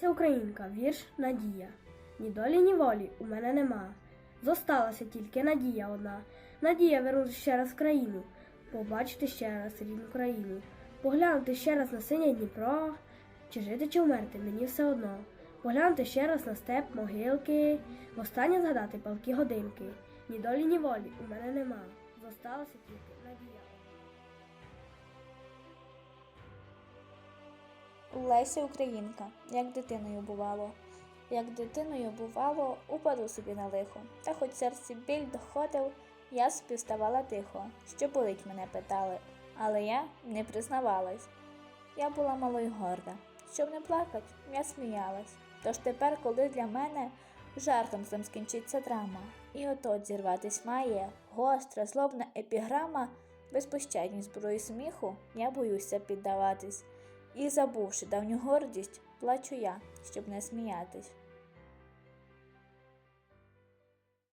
Це українка, вірш Надія. Ні долі, ні волі у мене нема. Зосталася тільки надія одна. Надія вернути ще раз в країну, побачити ще раз рідну країну, поглянути ще раз на синє Дніпро, чи жити, чи вмерти, мені все одно. Поглянути ще раз на степ, могилки, востаннє згадати палки годинки. Ні долі, ні волі у мене нема. Зосталася тільки надія. Леся Українка, як дитиною бувало. Як дитиною бувало, упаду собі на лихо. Та хоч серці біль доходив, я собі ставала тихо, що болить мене питали, але я не признавалась. Я була малою горда. Щоб не плакать, я сміялась. Тож тепер, коли для мене жартом злим скінчиться драма, і отот зірватись має гостра, злобна епіграма, безпощадній зброї сміху, я боюся піддаватись. І, забувши давню гордість, плачу я, щоб не сміятись.